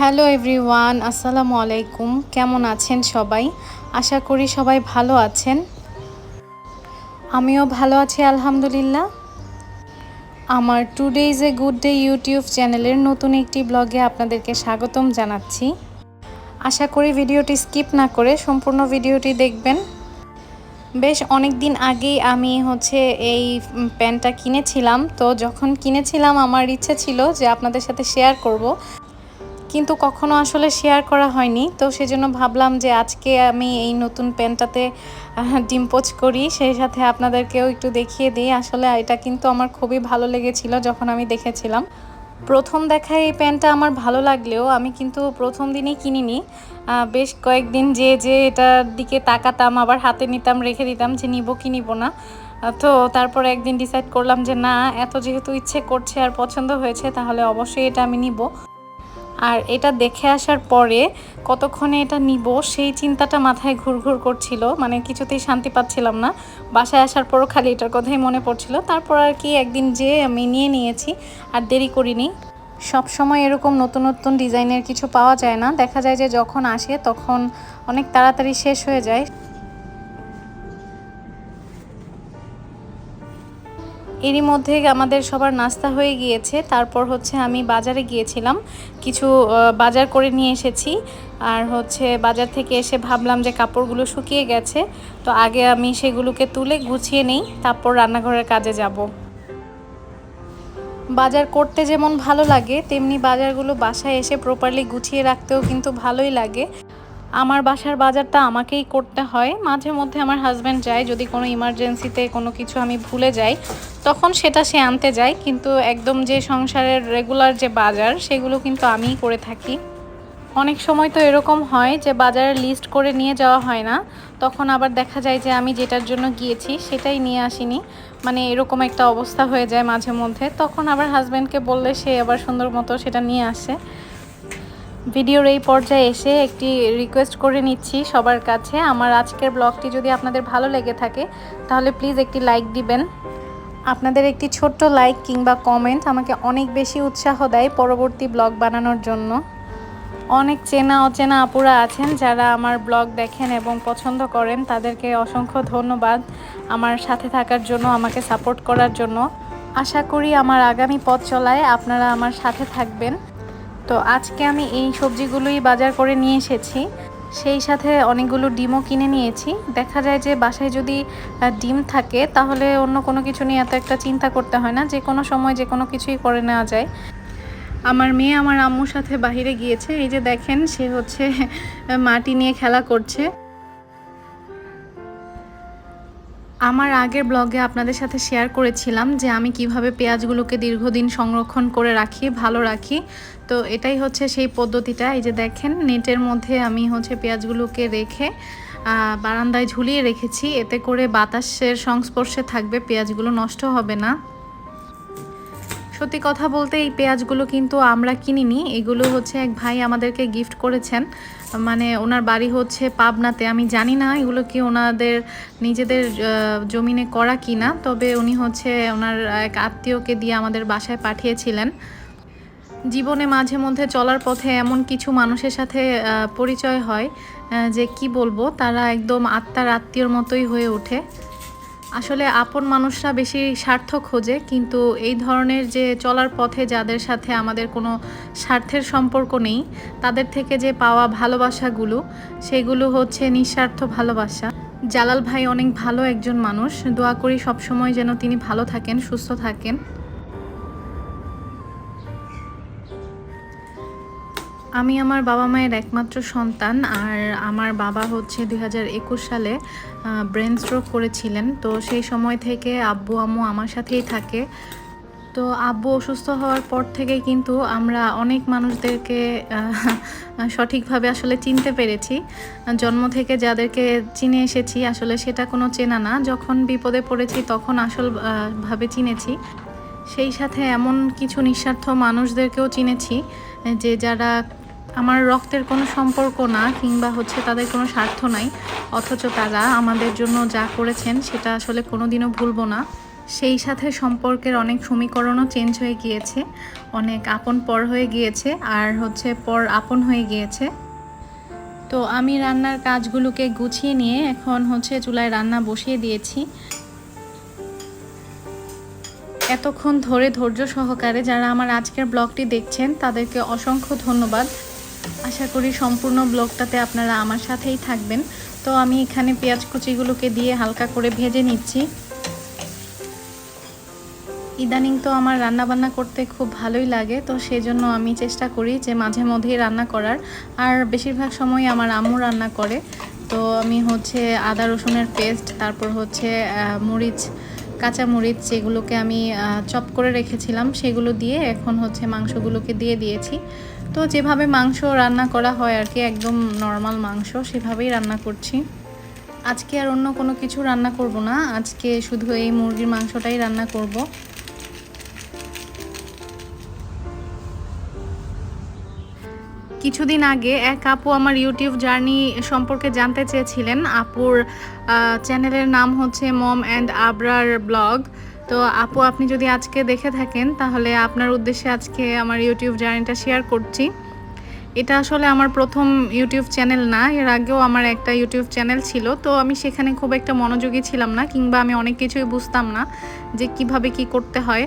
Hello everyone, আসসালামু আলাইকুম। কেমন আছেন সবাই? আশা করি সবাই ভালো আছেন। আমিও ভালো আছি, আলহামদুলিল্লাহ। আমার today's a good day YouTube চ্যানেলের নতুন একটি ব্লগে আপনাদেরকে স্বাগতম জানাচ্ছি। আশা করি ভিডিওটি স্কিপ না করে সম্পূর্ণ ভিডিওটি দেখবেন। বেশ অনেক দিন আগেই আমি হচ্ছে এই প্যান্টটা কিনেছিলাম। তো যখন কিনেছিলাম, আমার ইচ্ছে ছিল যে আপনাদের সাথে শেয়ার করব। কিন্তু কখনো আসলে শেয়ার করা হয়নি। তো সেজন্য ভাবলাম যে আজকে আমি এই নতুন প্যান্টটাতে ডিম্পোজ করি। সেই সাথে আপনাদেরকেও একটু দেখিয়ে দিই। আসলে এটা কিন্তু আমার খুবই ভালো লেগেছিল যখন আমি দেখেছিলাম। প্রথম দেখায় এই প্যান্টটা আমার ভালো লাগলেও আমি কিন্তু প্রথম দিনই কিনিনি। বেশ কয়েকদিন যে যে এটার দিকে তাকাতাম, আবার হাতে নিতাম, রেখে দিতাম যে নিব কি নিব না। তো তারপর একদিন ডিসাইড করলাম যে না, এত যেহেতু ইচ্ছে করছে আর পছন্দ হয়েছে, তাহলে অবশ্যই এটা আমি নিব। আর এটা দেখে আসার পরে কতক্ষণে এটা নিব, সেই চিন্তাটা মাথায় ঘুরঘুর করছিল মানে কিছুতেই শান্তি পাচ্ছিলাম না। বাসায় আসার পরও খালি এটার কথাই মনে পড়ছিল। তারপর আর কি একদিন যে আমি নিয়ে নিয়েছি, আর দেরি করিনি। সব সময় এরকম নতুন নতুন ডিজাইনের কিছু পাওয়া যায় না। দেখা যায় যে যখন আসে তখন অনেক তাড়াতাড়ি শেষ হয়ে যায়। এরই মধ্যে আমাদের সবার নাস্তা হয়ে গিয়েছে। তারপর হচ্ছে আমি বাজারে গিয়েছিলাম। কিছু বাজার করে নিয়ে এসেছি। আর হচ্ছে বাজার থেকে এসে ভাবলাম যে কাপড়গুলো শুকিয়ে গেছে। তো আগে আমি সেগুলোকে তুলে গুছিয়ে নিই। তারপর রান্নাঘরের কাজে যাব। বাজার করতে যেমন ভালো লাগে, তেমনি বাজারগুলো বাসায় এসে প্রপারলি গুছিয়ে রাখতেও কিন্তু ভালোই লাগে। আমার বাসার বাজারটা আমাকেই করতে হয়। মাঝে মধ্যে আমার হাজব্যান্ড যায়, যদি কোনো ইমার্জেন্সিতে কোনো কিছু আমি ভুলে যাই, তখন সেটা সে আনতে যায়। কিন্তু একদম যে সংসারের রেগুলার যে বাজার, সেগুলো কিন্তু আমিই করে থাকি। অনেক সময় তো এরকম হয় যে বাজারের লিস্ট করে নিয়ে যাওয়া হয় না। তখন আবার দেখা যায় যে আমি যেটার জন্য গিয়েছি, সেটাই নিয়ে আসিনি। মানে এরকম একটা অবস্থা হয়ে যায় মাঝে মধ্যে। তখন আবার হাজব্যান্ডকে বললে সে আবার সুন্দর মতো সেটা নিয়ে আসে। ভিডিওর এই পর্যায়ে এসে একটি রিকোয়েস্ট করে নিচ্ছি সবার কাছে। আমার আজকের ব্লগটি যদি আপনাদের ভালো লেগে থাকে, তাহলে প্লিজ একটি লাইক দিবেন। আপনাদের একটি ছোট্ট লাইক কিংবা কমেন্ট আমাকে অনেক বেশি উৎসাহ দেয় পরবর্তী ব্লগ বানানোর জন্য। অনেক চেনা অচেনা আপুরা আছেন যারা আমার ব্লগ দেখেন এবং পছন্দ করেন, তাদেরকে অসংখ্য ধন্যবাদ আমার সাথে থাকার জন্য, আমাকে সাপোর্ট করার জন্য। আশা করি আমার আগামী পথ চলায় আপনারা আমার সাথে থাকবেন। তো আজকে আমি এই সবজিগুলোই বাজার করে নিয়ে এসেছি। সেই সাথে অনেকগুলো ডিমও কিনে নিয়েছি। দেখা যায় যে বাসায় যদি ডিম থাকে, তাহলে অন্য কোনো কিছু নিয়ে এত একটা চিন্তা করতে হয় না। যে কোনো সময় যে কোনো কিছুই করে নেওয়া যায়। আমার মেয়ে আমার আম্মুর সাথে বাহিরে গিয়েছে। এই যে দেখেন, সে হচ্ছে মাটি নিয়ে খেলা করছে। আমার আগের ব্লগে আপনাদের সাথে শেয়ার করেছিলাম যে আমি কীভাবে পেঁয়াজগুলোকে দীর্ঘদিন সংরক্ষণ করে রাখি, ভালো রাখি। তো এটাই হচ্ছে সেই পদ্ধতিটা। এই যে দেখেন, নেটের মধ্যে আমি হচ্ছে পেঁয়াজগুলোকে রেখে বারান্দায় ঝুলিয়ে রেখেছি। এতে করে বাতাসের সংস্পর্শে থাকবে, পেঁয়াজগুলো নষ্ট হবে না। সত্যি কথা বলতে এই পেঁয়াজগুলো কিন্তু আমরা কিনিনি। এগুলো হচ্ছে এক ভাই আমাদেরকে গিফট করেছেন। মানে ওনার বাড়ি হচ্ছে পাবনাতে। আমি জানি না এগুলো কি ওনাদের নিজেদের জমিনে করা কি না তবে উনি হচ্ছে ওনার এক আত্মীয়কে দিয়ে আমাদের বাসায় পাঠিয়েছিলেন। জীবনে মাঝে মধ্যে চলার পথে এমন কিছু মানুষের সাথে পরিচয় হয় যে কি বলব, তারা একদম আত্মার আত্মীয়র মতোই হয়ে ওঠে। আসলে আপন মানুষরা বেশি স্বার্থ খোঁজে, কিন্তু এই ধরনের যে চলার পথে যাদের সাথে আমাদের কোনো স্বার্থের সম্পর্ক নেই, তাদের থেকে যে পাওয়া ভালোবাসাগুলো, সেগুলো হচ্ছে নিঃস্বার্থ ভালোবাসা। জালাল ভাই অনেক ভালো একজন মানুষ। দোয়া করি সবসময় যেন তিনি ভালো থাকেন, সুস্থ থাকেন। আমি আমার বাবা মায়ের একমাত্র সন্তান আর আমার বাবা হচ্ছে দু হাজার একুশ সালে ব্রেন স্ট্রোক করেছিলেন। তো সেই সময় থেকে আব্বু আম্মু আমার সাথেই থাকে। তো তো আব্বু অসুস্থ হওয়ার পর থেকে কিন্তু আমরা অনেক মানুষদেরকে সঠিকভাবে আসলে চিনতে পেরেছি। জন্ম থেকে যাদেরকে চিনে এসেছি, আসলে সেটা কোনো চেনা না। যখন বিপদে পড়েছি তখন আসল ভাবে চিনেছি। সেই সাথে এমন কিছু নিঃস্বার্থ মানুষদেরকেও চিনেছি, যে যারা আমার রক্তের কোনো সম্পর্ক না, কিংবা হচ্ছে তাদের কোনো স্বার্থ নাই, অথচ তারা আমাদের জন্য যা করেছেন সেটা আসলে কোনোদিনও ভুলবো না। সেই সাথে সম্পর্কের অনেক সমীকরণও চেঞ্জ হয়ে গিয়েছে, অনেক আপন পর হয়ে গিয়েছে, আর হচ্ছে পর আপন হয়ে গিয়েছে। তো আমি রান্নার কাজগুলোকে গুছিয়ে নিয়ে এখন হচ্ছে চুলায় রান্না বসিয়ে দিয়েছি। এতক্ষণ ধরে ধৈর্য সহকারে যারা আমার আজকের ব্লগটি দেখছেন, তাদেরকে অসংখ্য ধন্যবাদ। আশা করি সম্পূর্ণ ব্লগটাতে আপনারা আমার সাথেই থাকবেন। তো আমি এখানে পেঁয়াজ কুচিগুলোকে দিয়ে হালকা করে ভেজে নিচ্ছি। ইদানিং তো আমার রান্না বান্না করতে খুব ভালোই লাগে, তো সেজন্য আমি চেষ্টা করি যে মাঝে মধ্যেই রান্না করার। আর বেশিরভাগ সময় আমার আম্মু রান্না করে। তো আমি হচ্ছে আদা, রসুনের পেস্ট, তারপর হচ্ছে মরিচ, কাঁচা মরিচ যেগুলোকে আমি চপ করে রেখেছিলাম, সেগুলো দিয়ে এখন হচ্ছে মাংসগুলোকে দিয়ে দিয়েছি। তো যেভাবে মাংস রান্না করা হয় আর কি, একদম নর্মাল মাংস সেভাবেই রান্না করছি। আজকে আর অন্য কোনো কিছু রান্না করব না, আজকে শুধু এই মুরগির মাংসটাই রান্না করব। কিছুদিন আগে এক আপু আমার ইউটিউব জার্নি সম্পর্কে জানতে চেয়েছিলেন, আপুর চ্যানেলের নাম হচ্ছে মম অ্যান্ড আবরার ব্লগ। তো আপু, আপনি যদি আজকে দেখে থাকেন, তাহলে আপনার উদ্দেশ্যে আজকে আমার ইউটিউব জার্নিটা শেয়ার করছি। এটা আসলে আমার প্রথম ইউটিউব চ্যানেল না, এর আগেও আমার একটা ইউটিউব চ্যানেল ছিল, তো আমি সেখানে খুব একটা মনোযোগী ছিলাম না, কিংবা আমি অনেক কিছুই বুঝতাম না যে কীভাবে কি করতে হয়।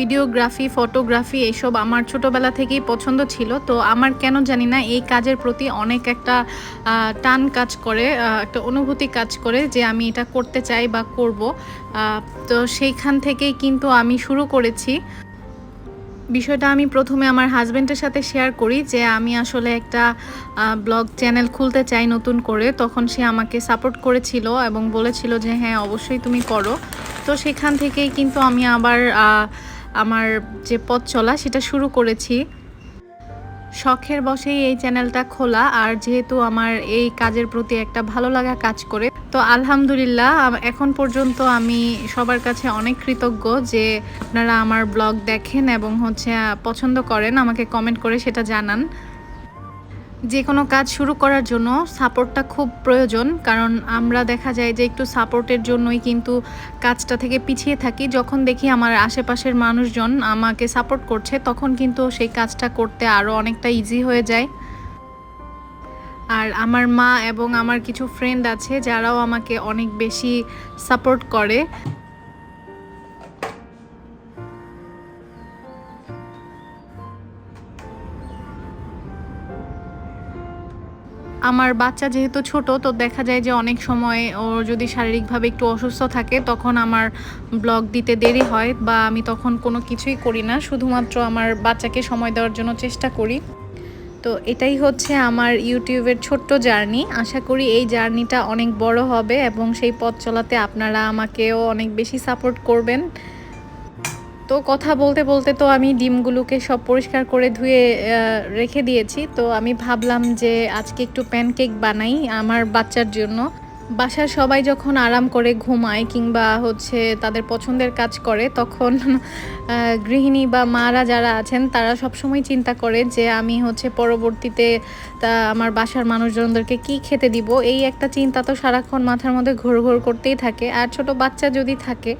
ভিডিওগ্রাফি, ফটোগ্রাফি এসব আমার ছোটোবেলা থেকেই পছন্দ ছিল। তো আমার কেন জানি না এই কাজের প্রতি অনেক একটা টান কাজ করে একটা অনুভূতি কাজ করে যে আমি এটা করতে চাই বা করব। তো সেইখান থেকেই কিন্তু আমি শুরু করেছি। বিষয়টা আমি প্রথমে আমার হাজব্যান্ডের সাথে শেয়ার করি যে আমি আসলে একটা ব্লগ চ্যানেল খুলতে চাই নতুন করে। তখন সে আমাকে সাপোর্ট করেছিল এবং বলেছিল যে হ্যাঁ অবশ্যই তুমি করো। তো সেখান থেকেই কিন্তু আমি আবার আমার যে পথ চলা সেটা শুরু করেছি। শখের বসেই এই চ্যানেলটা খোলা আর যেহেতু আমার এই কাজের প্রতি একটা ভালো লাগা কাজ করে, তো আলহামদুলিল্লাহ এখন পর্যন্ত আমি সবার কাছে অনেক কৃতজ্ঞ যে আপনারা আমার ব্লগ দেখেন এবং হচ্ছে পছন্দ করেন, আমাকে কমেন্ট করে সেটা জানান। যে কোনো কাজ শুরু করার জন্য সাপোর্টটা খুব প্রয়োজন, কারণ আমরা দেখা যায় যে একটু সাপোর্টের জন্যই কিন্তু কাজটা থেকে পিছিয়ে থাকি। যখন দেখি আমার আশেপাশের মানুষজন আমাকে সাপোর্ট করছে, তখন কিন্তু সেই কাজটা করতে আরও অনেকটা ইজি হয়ে যায়। আর আমার মা এবং আমার কিছু ফ্রেন্ড আছে, যারাও আমাকে অনেক বেশি সাপোর্ট করে। আমার বাচ্চা যেহেতু ছোট, তো দেখা যায় যে অনেক সময় ওর যদি শারীরিকভাবে একটু অসুস্থ থাকে, তখন আমার ব্লগ দিতে দেরি হয় বা আমি তখন কোনো কিছুই করি না। শুধুমাত্র আমার বাচ্চাকে সময় দেওয়ার জন্য চেষ্টা করি। তো এটাই হচ্ছে আমার ইউটিউবের ছোট্ট জার্নি। আশা করি এই জার্নিটা অনেক বড় হবে এবং সেই পথ চলাতে আপনারা আমাকেও অনেক বেশি সাপোর্ট করবেন। তো কথা বলতে বলতে তো আমি ডিমগুলোকে সব পরিষ্কার করে ধুয়ে রেখে দিয়েছি। তো আমি ভাবলাম যে আজকে একটু প্যানকেক বানাই আমার বাচ্চার জন্য। বাসার সবাই যখন আরাম করে ঘুমায় কিংবা হচ্ছে তাদের পছন্দের কাজ করে, তখন গৃহিণী বা মারা যারা আছেন, তারা সবসময় চিন্তা করে যে আমি হচ্ছে পরবর্তীতে তা আমার বাসার মানুষজনদেরকে কি খেতে দিব। এই একটা চিন্তা তো সারাক্ষণ মাথার মধ্যে ঘোর ঘোর করতেই থাকে। আর ছোট বাচ্চা যদি থাকে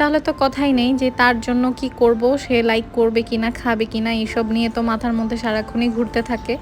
তাহলে তো কথাই নেই যে তার জন্য কি করব, সে লাইক করবে কিনা, খাবে কি কিনা এইসব নিয়ে তো মাথার মধ্যে সারাক্ষণই ঘুরতে থাকে।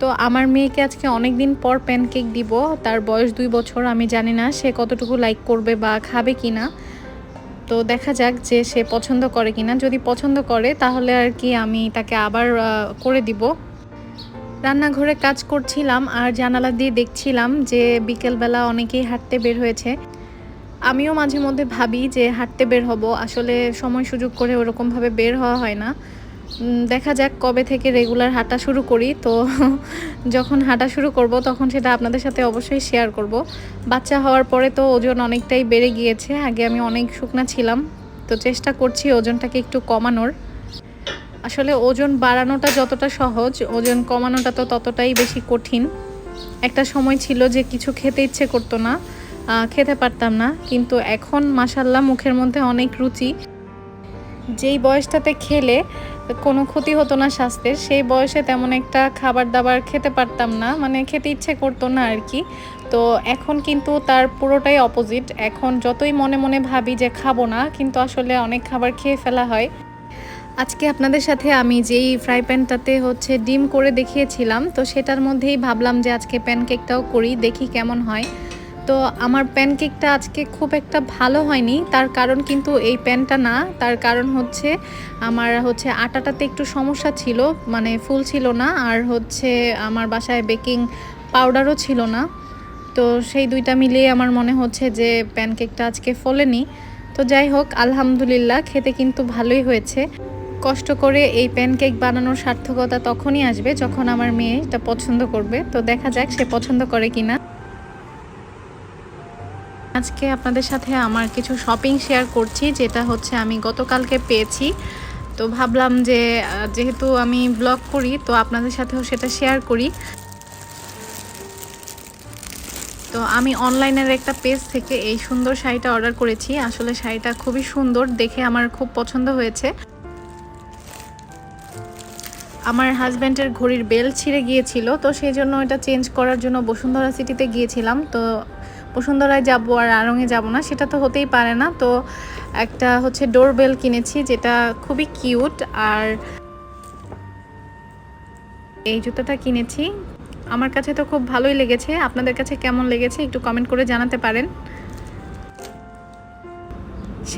তো আমার মেয়েকে আজকে অনেক দিন পর প্যানকেক দিব, তার বয়স দুই বছর, আমি জানি না সে কতটুকু লাইক করবে বা খাবে কিনা। তো দেখা যাক যে সে পছন্দ করে কিনা। যদি পছন্দ করে, তাহলে আর কি আমি তাকে আবার করে দিব। রান্নাঘরে কাজ করছিলাম আর জানালা দিয়ে দেখছিলাম যে বিকেলবেলা অনেকেই হাঁটতে বের হয়েছে। আমিও মাঝে মধ্যে ভাবি যে হাঁটতে বের হব। আসলে সময় সুযোগ করে ওরকমভাবে বের হওয়া হয় না। দেখা যাক কবে থেকে রেগুলার হাঁটা শুরু করি। তো যখন হাঁটা শুরু করব তখন সেটা আপনাদের সাথে অবশ্যই শেয়ার করব। বাচ্চা হওয়ার পরে তো ওজন অনেকটাই বেড়ে গিয়েছে। আগে আমি অনেক শুকনা ছিলাম। তো চেষ্টা করছি ওজনটাকে একটু কমানোর। আসলে ওজন বাড়ানোটা যতটা সহজ, ওজন কমানোটা তো ততটাই বেশি কঠিন। একটা সময় ছিল যে কিছু খেতে ইচ্ছে করতো না খেতে পারতাম না, কিন্তু এখন মাসাল্লাহ মুখের মধ্যে অনেক রুচি। যেই বয়সটাতে খেলে কোনো ক্ষতি হতো না স্বাস্থ্যের, সেই বয়সে তেমন একটা খাবার দাবার খেতে পারতাম না মানে খেতে ইচ্ছে করতো না আর কি। তো এখন কিন্তু তার পুরোটাই অপোজিট এখন যতই মনে মনে ভাবি যে খাব না, কিন্তু আসলে অনেক খাবার খেয়ে ফেলা হয়। আজকে আপনাদের সাথে আমি যেই ফ্রাই প্যানটাতে হচ্ছে ডিম করে দেখিয়েছিলাম, তো সেটার মধ্যেই ভাবলাম যে আজকে প্যানকেকটাও করি, দেখি কেমন হয়। তো আমার প্যানকেকটা আজকে খুব একটা ভালো হয়নি, তার কারণ কিন্তু এই প্যানটা না, তার কারণ হচ্ছে আমার হচ্ছে আটাটাতে একটু সমস্যা ছিল মানে ফুল ছিল না, আর হচ্ছে আমার বাসায় বেকিং পাউডারও ছিল না। তো সেই দুইটা মিলিয়ে আমার মনে হচ্ছে যে প্যানকেকটা আজকে ফোলেনি। তো যাই হোক, আলহামদুলিল্লাহ, খেতে কিন্তু ভালোই হয়েছে। কষ্ট করে এই প্যানকেক বানানোর সার্থকতা তখনই আসবে যখন আমার মেয়ে এটা পছন্দ করবে। তো দেখা যাক সে পছন্দ করে কিনা। আজকে আপনাদের সাথে আমার কিছু শপিং শেয়ার করছি, যেটা হচ্ছে আমি গতকালকে পেয়েছি। তো ভাবলাম যে যেহেতু আমি ব্লগ করি, তো আপনাদের সাথেও সেটা শেয়ার করি। তো আমি অনলাইনের একটা পেজ থেকে এই সুন্দর শাড়িটা অর্ডার করেছি। আসলে শাড়িটা খুবই সুন্দর, দেখে আমার খুব পছন্দ হয়েছে। আমার হাজব্যান্ডের ঘড়ির বেল ছিঁড়ে গিয়েছিল, তো সেই জন্য এটা চেঞ্জ করার জন্য বসুন্ধরা সিটিতে গিয়েছিলাম। তো বসুন্ধরায় যাব আর আড়ঙে যাব না, সেটা তো হতেই পারে না। তো একটা হচ্ছে ডোর বেল কিনেছি, যেটা খুবই কিউট আর এই জুতোটা কিনেছি। আমার কাছে তো খুব ভালোই লেগেছে। আপনাদের কাছে কেমন লেগেছে একটু কমেন্ট করে জানাতে পারেন।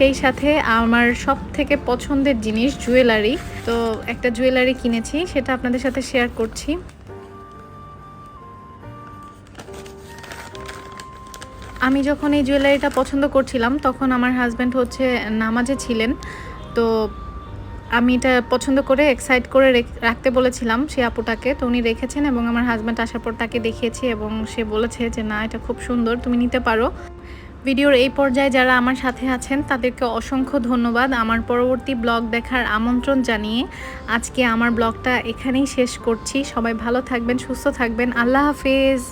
সেই সাথে আমার সব থেকে পছন্দের জিনিস জুয়েলারি। তো একটা জুয়েলারি কিনেছি, সেটা আপনাদের সাথে শেয়ার করছি। আমি যখন এই জুয়েলারিটা পছন্দ করছিলাম, তখন আমার হাজব্যান্ড হচ্ছে নামাজে ছিলেন। তো আমি এটা পছন্দ করে এক্সাইট করে রেখ- রাখতে বলেছিলাম সে আপুটাকে। তো উনি রেখেছেন এবং আমার হাজব্যান্ড আসার পর তাকে দেখিয়েছি এবং সে বলেছে যে, না, এটা খুব সুন্দর, তুমি নিতে পারো। ভিডিওর এই পর্যায়ে যারা আমার সাথে আছেন, তাদেরকে অসংখ্য ধন্যবাদ। আমার পরবর্তী ব্লগ দেখার আমন্ত্রণ জানিয়ে আজকে আমার ব্লগটা এখানেই শেষ করছি। সবাই ভালো থাকবেন, সুস্থ থাকবেন। আল্লাহ হাফেজ।